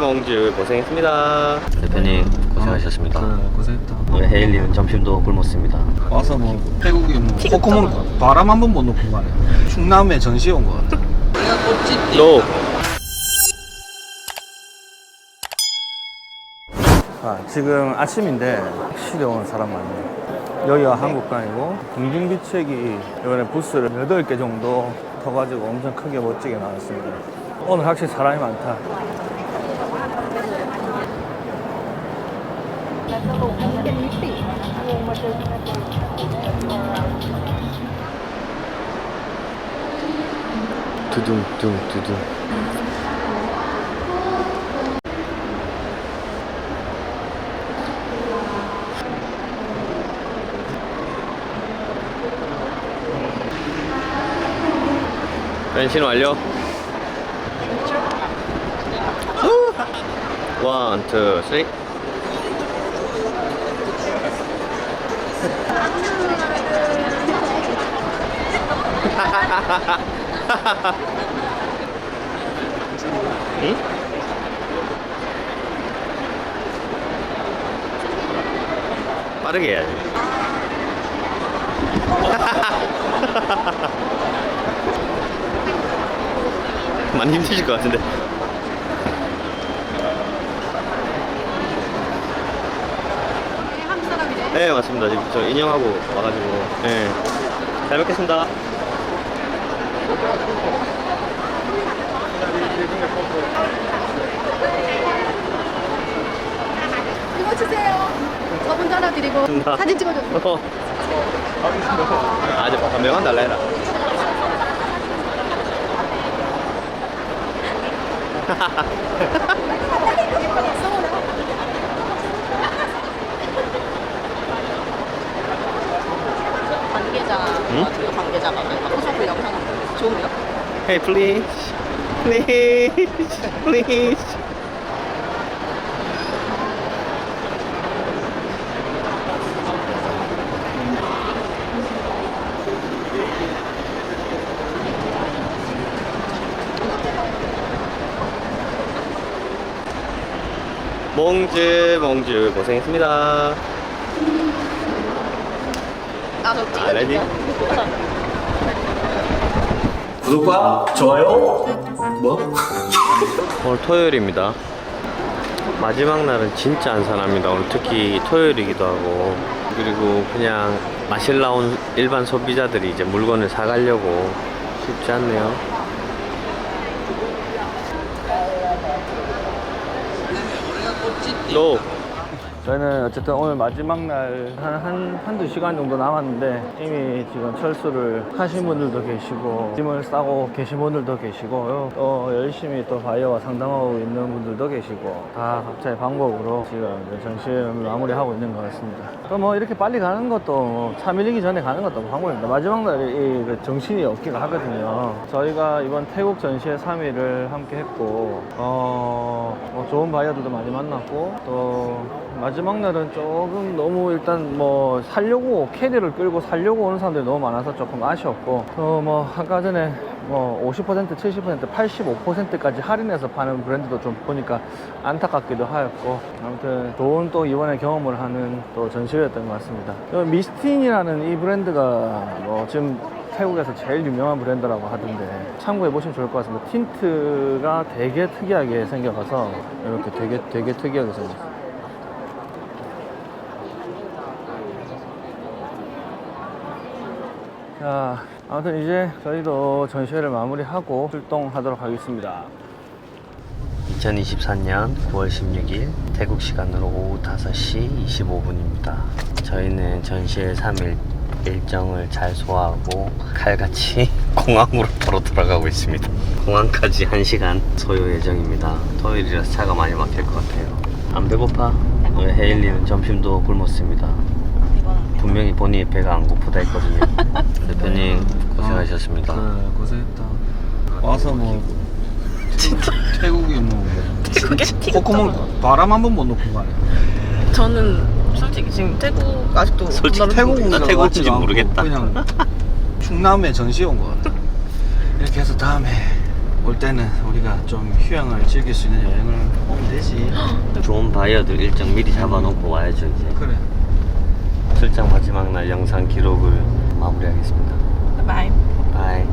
몽즈 고생했습니다. 대표님 고생하셨습니다. 네, 고생했다. 오늘 헤일리는 점심도 굶었습니다. 와서 뭐 태국에 뭐 콧구멍 바람 한 번 못 놓고 가네. 충남에 전시회 온거 같아. 노. 아, 지금 아침인데 확실히 오는 사람 많네요. 여기가 한국관이고 궁중비책이 이번에 부스를 8개 정도 터가지고 엄청 크게 멋지게 나왔습니다. 오늘 확실히 사람이 많다. 두둥 둥 두둥. 변신 완료. 원, 투, 쓰리. 응? 빠르게 해야지. 많이 힘드실 것 같은데. 네, 맞습니다. 지금 저 인형하고 와가지고. 네. 잘 먹겠습니다. 이거 주세요. 저분 전화 드리고 감사합니다. 사진 찍어주세요. 어. 아, 저 명함 달라 해라. 관계자 응? 응? 관계자가 포토프 영상 좋은데요? Hey, please. Please. Please. 몽즈 몽즈 고생했습니다. 아저 아, 레디? 구독과 좋아요. 뭐? 오늘 토요일입니다. 마지막 날은 진짜 안산합니다. 오늘 특히 토요일이기도 하고 그리고 그냥 마실 나온 일반 소비자들이 이제 물건을 사가려고 쉽지 않네요. 노. 저희는 어쨌든 오늘 마지막 날 한, 한, 한두 시간 정도 남았는데 이미 지금 철수를 하신 분들도 계시고 짐을 싸고 계신 분들도 계시고 또 열심히 또 바이어와 상담하고 있는 분들도 계시고 다 각자의 방법으로 지금 이제 전시회를 마무리하고 있는 것 같습니다. 또 뭐 이렇게 빨리 가는 것도 뭐차 밀리기 전에 가는 것도 방법입니다. 마지막 날이 이그 정신이 없기가 하거든요. 저희가 이번 태국 전시회 3일을 함께 했고 어, 뭐 좋은 바이어들도 많이 만났고 또 마지막 날은 조금 너무 일단 뭐 살려고 캐리를 끌고 살려고 오는 사람들이 너무 많아서 조금 아쉬웠고 또뭐 아까 전에 뭐 50%, 70%, 85%까지 할인해서 파는 브랜드도 좀 보니까 안타깝기도 하였고 아무튼 좋은 또 이번에 경험을 하는 또 전시회였던 것 같습니다. 이 미스틴이라는 이 브랜드가 뭐 지금 태국에서 제일 유명한 브랜드라고 하던데 참고해 보시면 좋을 것 같습니다. 틴트가 되게 특이하게 생겨서 이렇게 되게 되게 특이하게 생겼어요. 자, 아무튼 이제 저희도 전시회를 마무리하고 출동하도록 하겠습니다. 2024년 9월 16일 태국 시간으로 오후 5시 25분입니다. 저희는 전시회 3일 일정을 잘 소화하고 칼같이 공항으로 바로 돌아가고 있습니다. 공항까지 1시간 소요 예정입니다. 토요일이라서 차가 많이 막힐 것 같아요. 안 배고파? 헤일리는 점심도 굶었습니다. 본인이 배가 안 고프다 했거든요. 대표님 고생하셨습니다. 네, 고생했다. 와서 뭐 태국에 뭐 태국에 콧구멍 바람 한 번 못 놓고 가네. 저는 솔직히 지금 태국 아직도 솔직히 태국 나 태국 같지도 않고 모르겠다. 그냥 충남에 전시회 온것 같아. 이렇게 해서 다음에 올 때는 우리가 좀 휴양을 즐길 수 있는 여행을 오면 되지. 좋은 바이어들 일정 미리 잡아놓고 와야죠 이제 그래. 출장 마지막 날 영상 기록을 마무리하겠습니다 바이. 바이